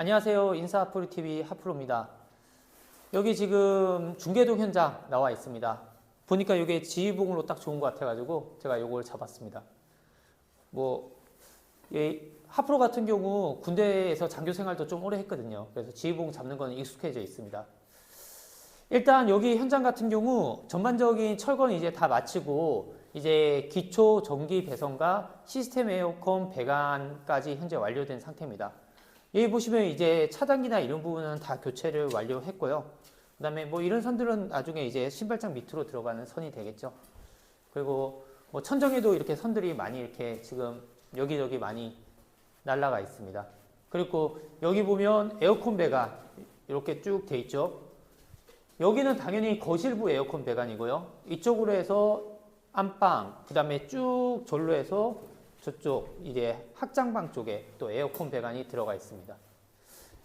안녕하세요. 인사하프로TV 하프로입니다. 여기 지금 중계동 현장 나와 있습니다. 보니까 이게 지휘봉으로 딱 좋은 것 같아가지고 제가 이걸 잡았습니다. 뭐, 이 하프로 같은 경우 군대에서 장교 생활도 좀 오래 했거든요. 그래서 지휘봉 잡는 거는 익숙해져 있습니다. 일단 여기 현장 같은 경우 전반적인 철거는 이제 다 마치고 이제 기초 전기 배선과 시스템 에어컨 배관까지 현재 완료된 상태입니다. 여기 보시면 이제 차단기나 이런 부분은 다 교체를 완료했고요. 그 다음에 뭐 이런 선들은 나중에 이제 신발장 밑으로 들어가는 선이 되겠죠. 그리고 뭐 천정에도 이렇게 선들이 많이 이렇게 지금 여기저기 많이 날라가 있습니다. 그리고 여기 보면 에어컨 배관 이렇게 쭉 돼 있죠. 여기는 당연히 거실부 에어컨 배관이고요. 이쪽으로 해서 안방, 그 다음에 쭉 절로 해서 저쪽 이제 학장방 쪽에 또 에어컨 배관이 들어가 있습니다.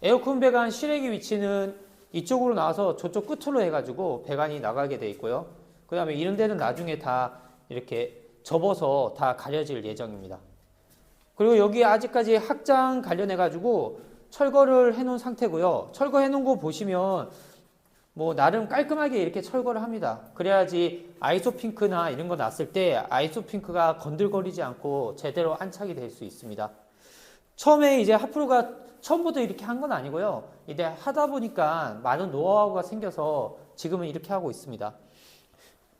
에어컨 배관 실외기 위치는 이쪽으로 나와서 저쪽 끝으로 해가지고 배관이 나가게 돼 있고요. 그 다음에 이런 데는 나중에 다 이렇게 접어서 다 가려질 예정입니다. 그리고 여기 아직까지 학장 관련해가지고 철거를 해놓은 상태고요. 철거해놓은 거 보시면 뭐 나름 깔끔하게 이렇게 철거를 합니다. 그래야지 아이소핑크나 이런 거 났을 때 아이소핑크가 건들거리지 않고 제대로 안착이 될 수 있습니다. 처음에 이제 하프로가 처음부터 이렇게 한 건 아니고요. 이제 하다 보니까 많은 노하우가 생겨서 지금은 이렇게 하고 있습니다.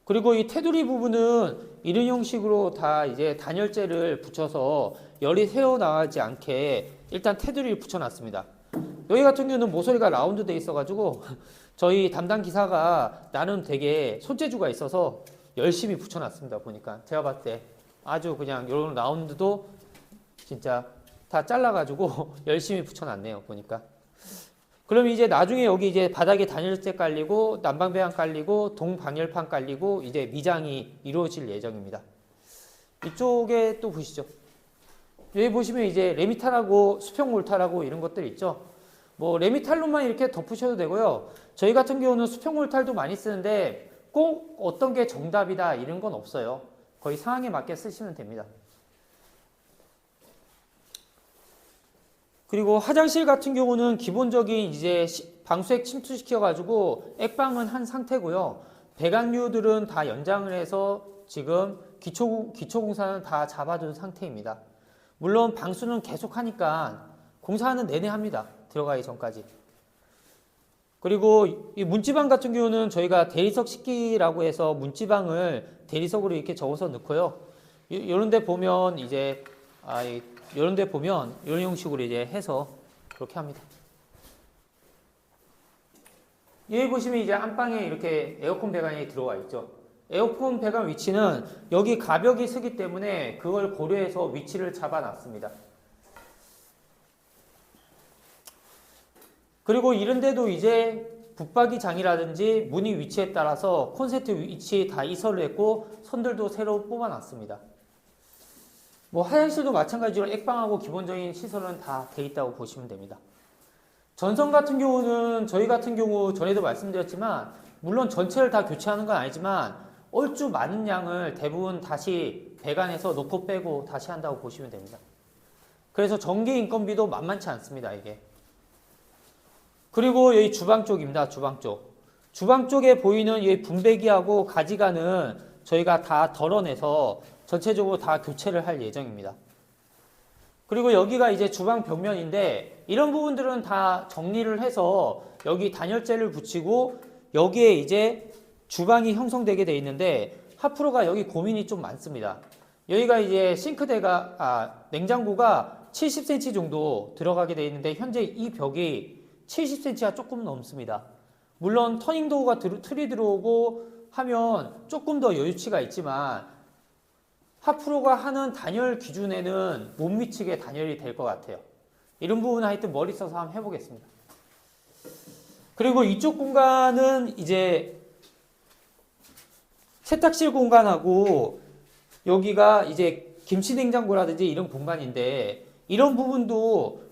그리고 이 테두리 부분은 이런 형식으로 다 이제 단열재를 붙여서 열이 새어나가지 않게 일단 테두리를 붙여놨습니다. 여기 같은 경우는 모서리가 라운드 돼 있어가지고 저희 담당 기사가 나름 되게 손재주가 있어서 열심히 붙여놨습니다. 보니까 제가 봤을 때 아주 그냥 이런 라운드도 진짜 다 잘라가지고 열심히 붙여놨네요. 보니까. 그럼 이제 나중에 여기 이제 바닥에 단열재 깔리고 난방배관 깔리고 동방열판 깔리고 이제 미장이 이루어질 예정입니다. 이쪽에 또 보시죠. 여기 보시면 이제 레미탈하고 수평 몰탈하고 이런 것들 있죠. 뭐 레미탈로만 이렇게 덮으셔도 되고요. 저희 같은 경우는 수평 몰탈도 많이 쓰는데 꼭 어떤 게 정답이다 이런 건 없어요. 거의 상황에 맞게 쓰시면 됩니다. 그리고 화장실 같은 경우는 기본적인 이제 시- 방수액 침투시켜 가지고 액방은 한 상태고요. 배관류들은 다 연장을 해서 지금 기초 기초 공사는 다 잡아둔 상태입니다. 물론 방수는 계속 하니까 공사하는 내내 합니다. 들어가기 전까지. 그리고 이 문지방 같은 경우는 저희가 대리석 식기라고 해서 문지방을 대리석으로 이렇게 접어서 넣고요. 이런 데 보면 이제 아, 이- 이런 데 보면 이런 형식으로 이제 해서 그렇게 합니다. 여기 보시면 이제 안방에 이렇게 에어컨 배관이 들어와 있죠. 에어컨 배관 위치는 여기 가벽이 쓰기 때문에 그걸 고려해서 위치를 잡아놨습니다. 그리고 이런데도 이제 붙박이 장이라든지 무늬 위치에 따라서 콘센트 위치 다 이설을 했고 선들도 새로 뽑아놨습니다. 뭐 화장실도 마찬가지로 액방하고 기본적인 시설은 다 돼 있다고 보시면 됩니다. 전선 같은 경우는 저희 같은 경우 전에도 말씀드렸지만 물론 전체를 다 교체하는 건 아니지만 얼추 많은 양을 대부분 다시 배관에서 놓고 빼고 다시 한다고 보시면 됩니다. 그래서 전기 인건비도 만만치 않습니다, 이게. 그리고 여기 주방 쪽입니다. 주방 쪽. 주방 쪽에 보이는 이 분배기하고 가지관은 저희가 다 덜어내서 전체적으로 다 교체를 할 예정입니다. 그리고 여기가 이제 주방 벽면인데 이런 부분들은 다 정리를 해서 여기 단열재를 붙이고 여기에 이제 주방이 형성되게 돼 있는데 하프로가 여기 고민이 좀 많습니다. 여기가 이제 싱크대가 아, 냉장고가 70cm 정도 들어가게 돼 있는데 현재 이 벽이 70cm가 조금 넘습니다. 물론 터닝 도어가 들- 틀이 들어오고 하면 조금 더 여유치가 있지만 하프로가 하는 단열 기준에는 못 미치게 단열이 될 것 같아요. 이런 부분은 하여튼 머리 써서 한번 해보겠습니다. 그리고 이쪽 공간은 이제 세탁실 공간하고 여기가 이제 김치 냉장고라든지 이런 공간인데 이런 부분도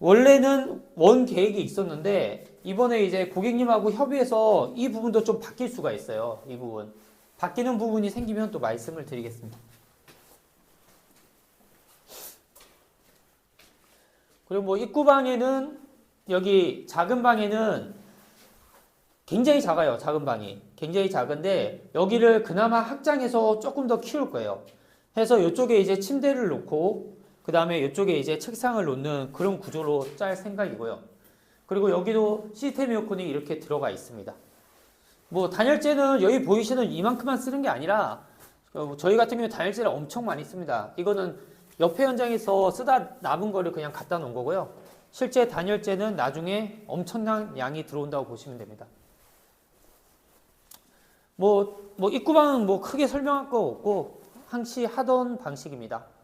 원래는 원 계획이 있었는데 이번에 이제 고객님하고 협의해서 이 부분도 좀 바뀔 수가 있어요. 이 부분. 바뀌는 부분이 생기면 또 말씀을 드리겠습니다. 그리고 뭐 입구방에는 여기 작은 방에는 굉장히 작아요. 작은 방이. 굉장히 작은데 여기를 그나마 확장해서 조금 더 키울 거예요. 해서 이쪽에 이제 침대를 놓고 그 다음에 이쪽에 이제 책상을 놓는 그런 구조로 짤 생각이고요. 그리고 여기도 시스템 에어컨이 이렇게 들어가 있습니다. 뭐 단열재는 여기 보이시는 이만큼만 쓰는 게 아니라 어, 저희 같은 경우에 단열재를 엄청 많이 씁니다. 이거는 옆에 현장에서 쓰다 남은 거를 그냥 갖다 놓은 거고요. 실제 단열재는 나중에 엄청난 양이 들어온다고 보시면 됩니다. 뭐, 뭐 입구방은 뭐 크게 설명할 거 없고 항시 하던 방식입니다.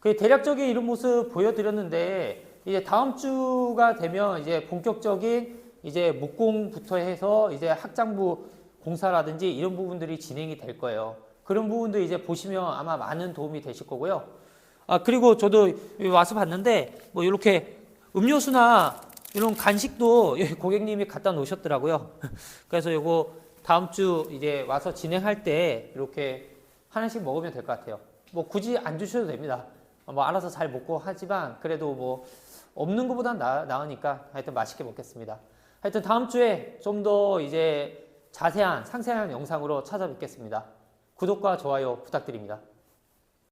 그 대략적인 이런 모습 보여드렸는데 이제 다음 주가 되면 이제 본격적인 이제 목공부터 해서 이제 학장부 공사라든지 이런 부분들이 진행이 될 거예요. 그런 부분도 이제 보시면 아마 많은 도움이 되실 거고요. 아 그리고 저도 와서 봤는데 뭐 이렇게 음료수나 이런 간식도 고객님이 갖다 놓으셨더라고요. 그래서 요거 다음 주 이제 와서 진행할 때 이렇게 하나씩 먹으면 될 것 같아요. 뭐 굳이 안 주셔도 됩니다. 뭐 알아서 잘 먹고 하지만 그래도 뭐 없는 것보단 나, 나으니까 하여튼 맛있게 먹겠습니다. 하여튼 다음 주에 좀 더 이제 자세한 상세한 영상으로 찾아뵙겠습니다. 구독과 좋아요 부탁드립니다.